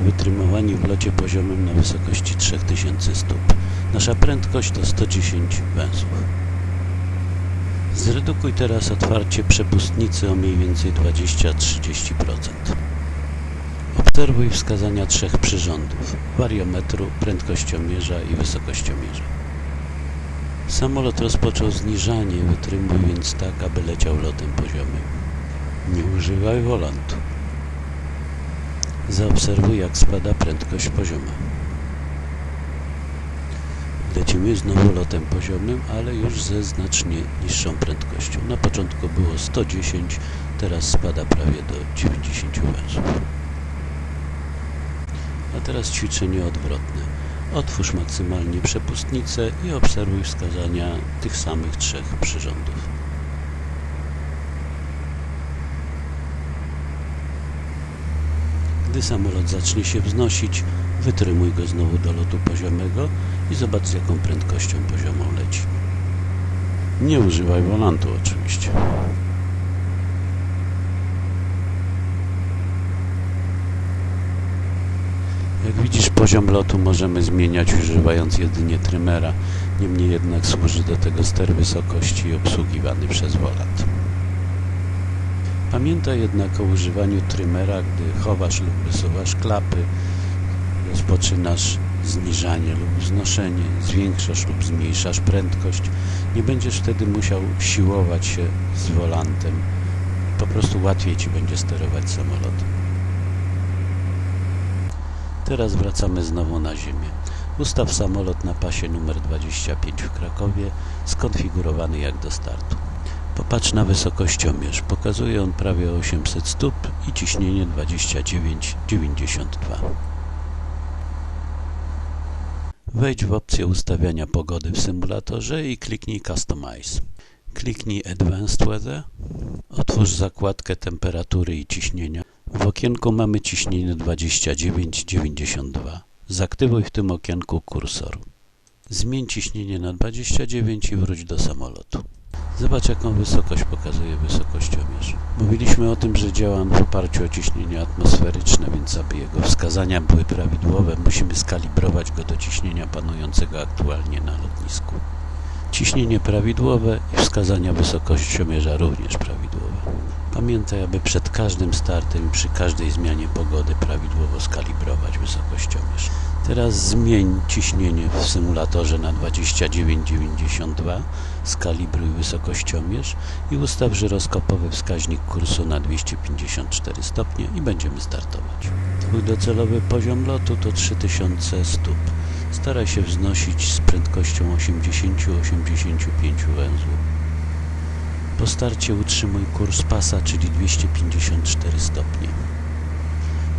wytrymowani w locie poziomym na wysokości 3000 stóp. Nasza prędkość to 110 węzłów. Zredukuj teraz otwarcie przepustnicy o mniej więcej 20-30%. Obserwuj wskazania trzech przyrządów wariometru, prędkościomierza i wysokościomierza. Samolot rozpoczął zniżanie, wytrymuj więc tak, aby leciał lotem poziomym. Nie używaj wolantu. Zaobserwuj, jak spada prędkość pozioma. Lecimy znowu lotem poziomym, ale już ze znacznie niższą prędkością. Na początku było 110, teraz spada prawie do 90 węzłów. A teraz ćwiczenie odwrotne. Otwórz maksymalnie przepustnicę i obserwuj wskazania tych samych trzech przyrządów. Gdy samolot zacznie się wznosić, wytrymuj go znowu do lotu poziomego i zobacz z jaką prędkością poziomą leci. Nie używaj wolantu oczywiście. Jak widzisz poziom lotu możemy zmieniać używając jedynie trymera, niemniej jednak służy do tego ster wysokości obsługiwany przez wolant. Pamiętaj jednak o używaniu trymera, gdy chowasz lub wysuwasz klapy, rozpoczynasz zniżanie lub wznoszenie, zwiększasz lub zmniejszasz prędkość. Nie będziesz wtedy musiał siłować się z wolantem. Po prostu łatwiej Ci będzie sterować samolotem. Teraz wracamy znowu na ziemię. Ustaw samolot na pasie numer 25 w Krakowie, skonfigurowany jak do startu. Popatrz na wysokościomierz. Pokazuje on prawie 800 stóp i ciśnienie 29,92. Wejdź w opcję ustawiania pogody w symulatorze i kliknij Customize. Kliknij Advanced Weather. Otwórz zakładkę temperatury i ciśnienia. W okienku mamy ciśnienie 29,92. Zaktywuj w tym okienku kursor. Zmień ciśnienie na 29 i wróć do samolotu. Zobacz jaką wysokość pokazuje wysokościomierz. Mówiliśmy o tym, że działa on w oparciu o ciśnienie atmosferyczne, więc aby jego wskazania były prawidłowe, musimy skalibrować go do ciśnienia panującego aktualnie na lotnisku. Ciśnienie prawidłowe i wskazania wysokościomierza również prawidłowe. Pamiętaj, aby przed każdym startem przy każdej zmianie pogody prawidłowo skalibrować wysokościomierz. Teraz zmień ciśnienie w symulatorze na 29,92, skalibruj wysokościomierz i ustaw żyroskopowy wskaźnik kursu na 254 stopnie i będziemy startować. Twój docelowy poziom lotu to 3000 stóp. Staraj się wznosić z prędkością 80-85 węzłów. Po starcie utrzymuj kurs pasa, czyli 254 stopnie.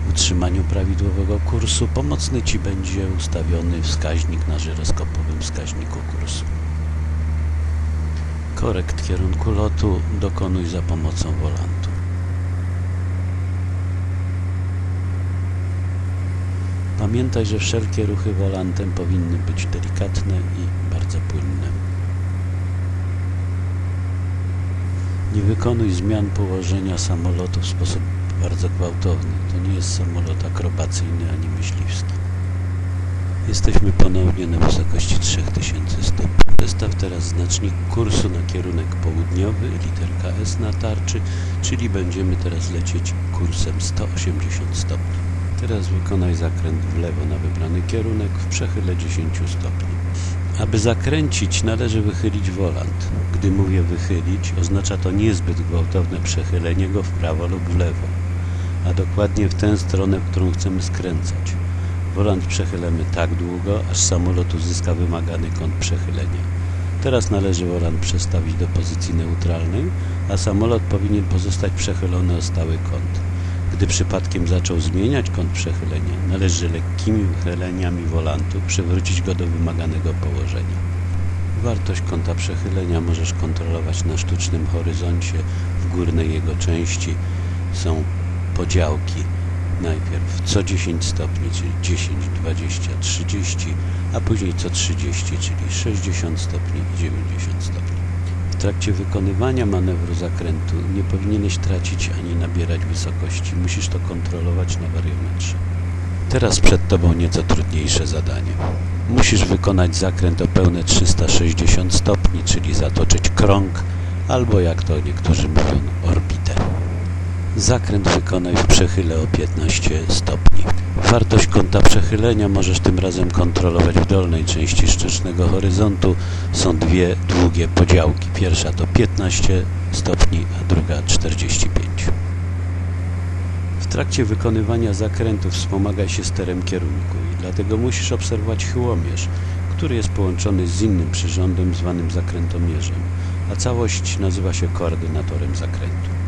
W utrzymaniu prawidłowego kursu pomocny Ci będzie ustawiony wskaźnik na żyroskopowym wskaźniku kursu. Korekt kierunku lotu dokonuj za pomocą wolantu. Pamiętaj, że wszelkie ruchy wolantem powinny być delikatne i bardzo płynne. Nie wykonuj zmian położenia samolotu w sposób bardzo gwałtowny. To nie jest samolot akrobacyjny ani myśliwski. Jesteśmy ponownie na wysokości 3000 stóp. Zestaw teraz znacznik kursu na kierunek południowy, literka S na tarczy, czyli będziemy teraz lecieć kursem 180 stopni. Teraz wykonaj zakręt w lewo na wybrany kierunek w przechyle 10 stopni. Aby zakręcić należy wychylić wolant. Gdy mówię wychylić, oznacza to niezbyt gwałtowne przechylenie go w prawo lub w lewo, a dokładnie w tę stronę, w którą chcemy skręcać. Wolant przechylemy tak długo, aż samolot uzyska wymagany kąt przechylenia. Teraz należy wolant przestawić do pozycji neutralnej, a samolot powinien pozostać przechylony o stały kąt. Gdy przypadkiem zaczął zmieniać kąt przechylenia, należy lekkimi wychyleniami wolantu przywrócić go do wymaganego położenia. Wartość kąta przechylenia możesz kontrolować na sztucznym horyzoncie. W górnej jego części są podziałki. Najpierw co 10 stopni, czyli 10, 20, 30, a później co 30, czyli 60 stopni i 90 stopni. W trakcie wykonywania manewru zakrętu nie powinieneś tracić ani nabierać wysokości. Musisz to kontrolować na wariometrze. Teraz przed Tobą nieco trudniejsze zadanie. Musisz wykonać zakręt o pełne 360 stopni, czyli zatoczyć krąg, albo jak to niektórzy mówią, orbitę. Zakręt wykonaj w przechyle o 15 stopni. Wartość kąta przechylenia możesz tym razem kontrolować w dolnej części sztucznego horyzontu. Są dwie długie podziałki. Pierwsza to 15 stopni, a druga 45. W trakcie wykonywania zakrętu wspomagaj się sterem kierunku i dlatego musisz obserwować chyłomierz, który jest połączony z innym przyrządem zwanym zakrętomierzem, a całość nazywa się koordynatorem zakrętu.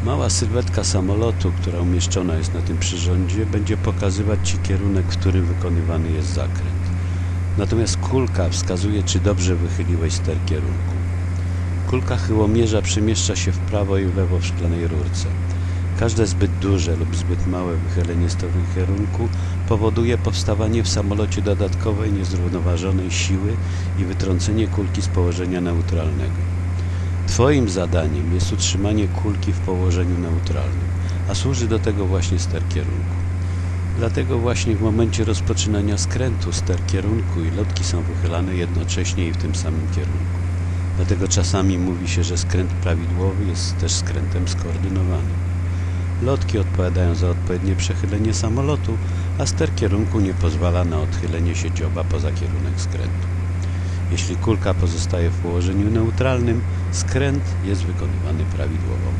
Mała sylwetka samolotu, która umieszczona jest na tym przyrządzie, będzie pokazywać Ci kierunek, w którym wykonywany jest zakręt. Natomiast kulka wskazuje, czy dobrze wychyliłeś ster kierunku. Kulka chyłomierza przemieszcza się w prawo i lewo w szklanej rurce. Każde zbyt duże lub zbyt małe wychylenie steru kierunku powoduje powstawanie w samolocie dodatkowej, niezrównoważonej siły i wytrącenie kulki z położenia neutralnego. Twoim zadaniem jest utrzymanie kulki w położeniu neutralnym, a służy do tego właśnie ster kierunku. Dlatego właśnie w momencie rozpoczynania skrętu ster kierunku i lotki są wychylane jednocześnie i w tym samym kierunku. Dlatego czasami mówi się, że skręt prawidłowy jest też skrętem skoordynowanym. Lotki odpowiadają za odpowiednie przechylenie samolotu, a ster kierunku nie pozwala na odchylenie się dzioba poza kierunek skrętu. Jeśli kulka pozostaje w położeniu neutralnym, skręt jest wykonywany prawidłowo.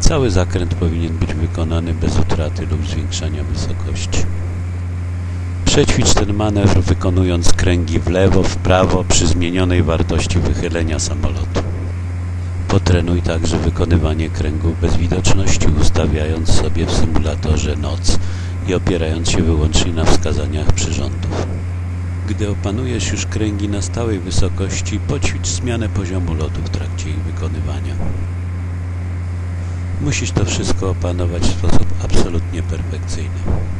Cały zakręt powinien być wykonany bez utraty lub zwiększania wysokości. Przećwicz ten manewr wykonując kręgi w lewo, w prawo przy zmienionej wartości wychylenia samolotu. Potrenuj także wykonywanie kręgów bez widoczności, ustawiając sobie w symulatorze noc i opierając się wyłącznie na wskazaniach przyrządów. Gdy opanujesz już kręgi na stałej wysokości, poćwicz zmianę poziomu lotu w trakcie ich wykonywania. Musisz to wszystko opanować w sposób absolutnie perfekcyjny.